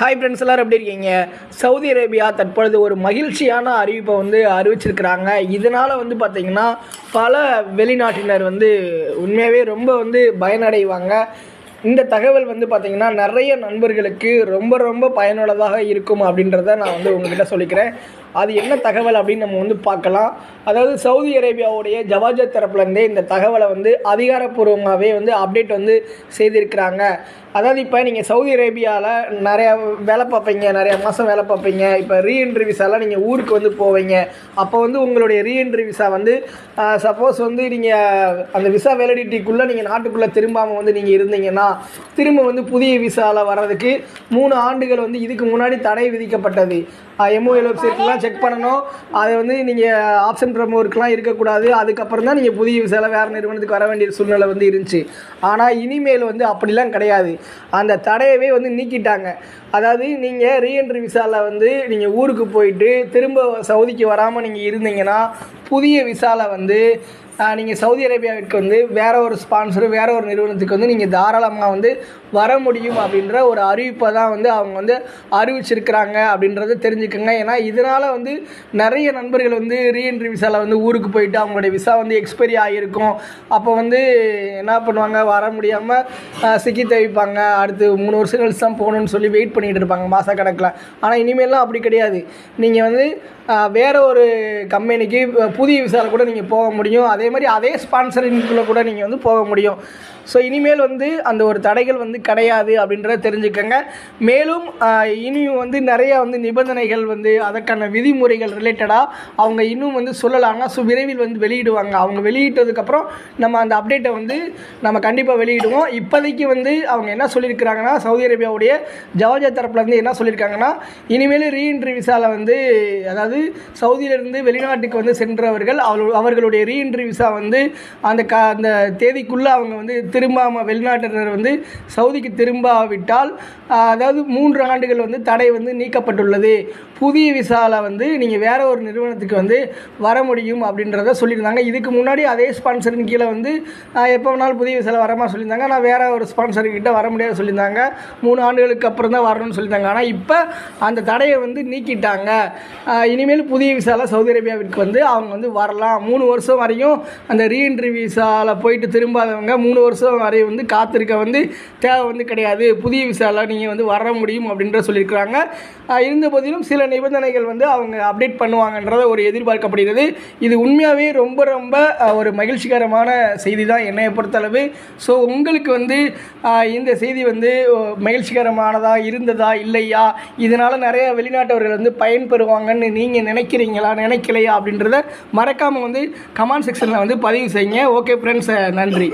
Hi friends எல்லாரும் எப்படி இருக்கீங்க? சவுதி அரேபியா தற்பொழுது ஒரு மகிழ்ச்சியான அறிவிப்பை வந்து அறிவிச்சிருக்கிறாங்க. இதனால் வந்து பார்த்திங்கன்னா பல வெளிநாட்டினர் வந்து உண்மையாகவே ரொம்ப வந்து பயனடைவாங்க. இந்த தகவல் வந்து பார்த்திங்கன்னா நிறைய நண்பர்களுக்கு ரொம்ப ரொம்ப பயனுள்ளதாக இருக்கும் அப்படின்றத நான் வந்து உங்ககிட்ட சொல்லிக்கிறேன். அது என்ன தகவல் அப்படின்னு நம்ம வந்து பார்க்கலாம். அதாவது சவுதி அரேபியாவுடைய ஜவாஜர் தரப்புலேருந்தே இந்த தகவலை வந்து அதிகாரப்பூர்வமாகவே வந்து அப்டேட் வந்து செய்திருக்கிறாங்க. அதாவது இப்போ நீங்கள் சவுதி அரேபியாவில் நிறையா வேலை பார்ப்பீங்க நிறையா மாதம் வேலை பார்ப்பீங்க. இப்போ ரீஎன்ட்ரி விசாலாம் நீங்கள் ஊருக்கு வந்து போவீங்க. அப்போ வந்து உங்களுடைய ரீஎன்ட்ரி விசா வந்து சப்போஸ் வந்து நீங்கள் அந்த விசா வேலிடிட்டிக்குள்ளே நீங்கள் நாட்டுக்குள்ளே திரும்பாமல் வந்து நீங்கள் இருந்தீங்கன்னா திரும்ப வந்து புதிய விசாவில் வர்றதுக்கு மூணு ஆண்டுகள் வந்து இதுக்கு முன்னாடி தடை விதிக்கப்பட்டது. எம்ஓஎல் வெப்சைட்லாம் செக் பண்ணணும். அதை வந்து நீங்கள் ஆப்ஷன் ப்ரமோருக்குலாம் இருக்கக்கூடாது. அதுக்கப்புறம் தான் நீங்கள் புதிய விசாவில் வேறு நிறுவனத்துக்கு வர வேண்டிய சூழ்நிலை வந்து இருந்துச்சு. ஆனால் இனிமேல் வந்து அப்படிலாம் கிடையாது. அந்த தடையவே வந்து நீக்கிட்டாங்க. அதாவது நீங்கள் ரீஎன்ட்ரி விசாவில் வந்து நீங்கள் ஊருக்கு போயிட்டு திரும்ப சவுதிக்கு வராமல் நீங்கள் இருந்தீங்கன்னா புதிய விசாவில் வந்து நீங்கள் சவுதி அரேபியாவிற்கு வந்து வேற ஒரு ஸ்பான்சர் வேற ஒரு நிறுவனத்துக்கு வந்து நீங்கள் தாராளமாக வந்து வர முடியும் அப்படின்ற ஒரு அறிவிப்பை தான் வந்து அவங்க வந்து அறிவிச்சிருக்கிறாங்க அப்படின்றத தெரிஞ்சுக்கோங்க. ஏன்னா இதனால் வந்து நிறைய நண்பர்கள் வந்து ரீஎன்ட்ரி விசாவில் வந்து ஊருக்கு போயிட்டு அவங்களுடைய விசா வந்து எக்ஸ்பைரி ஆகியிருக்கும். அப்போ வந்து என்ன பண்ணுவாங்க? வர முடியாமல் சிக்கி தவிப்பாங்க. அடுத்து மூணு வருஷம் கழிச்சு தான் போகணுன்னு சொல்லி வெயிட் பண்ணிகிட்டு இருப்பாங்க மாதக்கணக்கில் ஆனால் இனிமேல்லாம் அப்படி கிடையாது. நீங்கள் வந்து வேறு ஒரு கம்பெனிக்கு புதிய விசாவில் கூட நீங்கள் போக முடியும். அதே மாதிரி அதே ஸ்பான்சரிங்குள்ளே கூட நீங்கள் வந்து போக முடியும். ஸோ இனிமேல் வந்து அந்த ஒரு தடைகள் வந்து கிடையாது அப்படின்றத தெரிஞ்சுக்கோங்க. மேலும் இனியும் வந்து நிறையா வந்து நிபந்தனைகள் வந்து அதற்கான விதிமுறைகள் ரிலேட்டடாக அவங்க இன்னும் வந்து சொல்லலாங்க. ஸோ விரைவில் வந்து வெளியிடுவாங்க. அவங்க வெளியிட்டதுக்கப்புறம் நம்ம அந்த அப்டேட்டை வந்து நம்ம கண்டிப்பாக வெளியிடுவோம். இப்போதைக்கு வந்து அவங்க என்ன சொல்லியிருக்கிறாங்கன்னா சவுதி அரேபியாவுடைய ஜவாஜா தரப்புலேருந்து என்ன சொல்லியிருக்காங்கன்னா இனிமேல் ரீஎன்ட்ரி விசாவில் வந்து அதாவது சவுதியிலிருந்து வெளிநாட்டுக்கு வந்து சென்றவர்கள் அவர்கள் அவர்களுடைய ரீஎன்ட்ரி விசா வந்து அந்த க அந்த தேதிக்குள்ளே அவங்க வந்து திரும்பாமல் வெளிநாட்டினர் வந்து சவுதிக்கு திரும்பாவிட்டால் அதாவது மூன்று ஆண்டுகள் வந்து தடை வந்து நீக்கப்பட்டுள்ளது. புதிய விசாவில் வந்து நீங்கள் வேற ஒரு நிறுவனத்துக்கு வந்து வர முடியும் அப்படின்றத சொல்லியிருந்தாங்க. இதுக்கு முன்னாடி அதே ஸ்பான்சரின் கீழே வந்து எப்போ வேணாலும் புதிய விசாவில் வரமா சொல்லியிருந்தாங்க. நான் வேற ஒரு ஸ்பான்சர்கிட்ட வர முடியாது சொல்லியிருந்தாங்க. மூணு ஆண்டுகளுக்கு அப்புறம் தான் வரணும்னு சொல்லியிருந்தாங்க. ஆனால் இப்போ அந்த தடையை வந்து நீக்கிட்டாங்க. இனிமேல் புதிய விசாவில் சவுதி அரேபியாவிற்கு வந்து அவங்க வந்து வரலாம். மூணு வருஷம் வரையும் அந்த ரீஎன்ட்ரி விசாவில் போயிட்டு திரும்பாதவங்க மூணு வருஷம் வரை வந்து காத்திருக்க வந்து தேவை வந்து கிடையாது. புதிய விசாவில் நீங்கள் வந்து வர முடியும் அப்படின்ற சொல்லியிருக்கிறாங்க. இருந்த போதிலும் சில நிபந்தனைகள் வந்து அவங்க அப்டேட் பண்ணுவாங்கன்றத ஒரு எதிர்பார்க்கப்படுகிறது. இது உண்மையாகவே ரொம்ப ரொம்ப ஒரு மகிழ்ச்சிகரமான செய்தி தான் என்னையை பொறுத்தளவு. ஸோ உங்களுக்கு வந்து இந்த செய்தி வந்து மகிழ்ச்சிகரமானதா இருந்ததா இல்லையா? இதனால் நிறைய வெளிநாட்டவர்கள் வந்து பயன்பெறுவாங்கன்னு நீங்கள் நினைக்கிறீங்களா நினைக்கலையா அப்படின்றத மறக்காமல் வந்து கமெண்ட் செக்ஷனில் வந்து பதிவு செய்யுங்க. ஓகே ஃப்ரெண்ட்ஸ் நன்றி.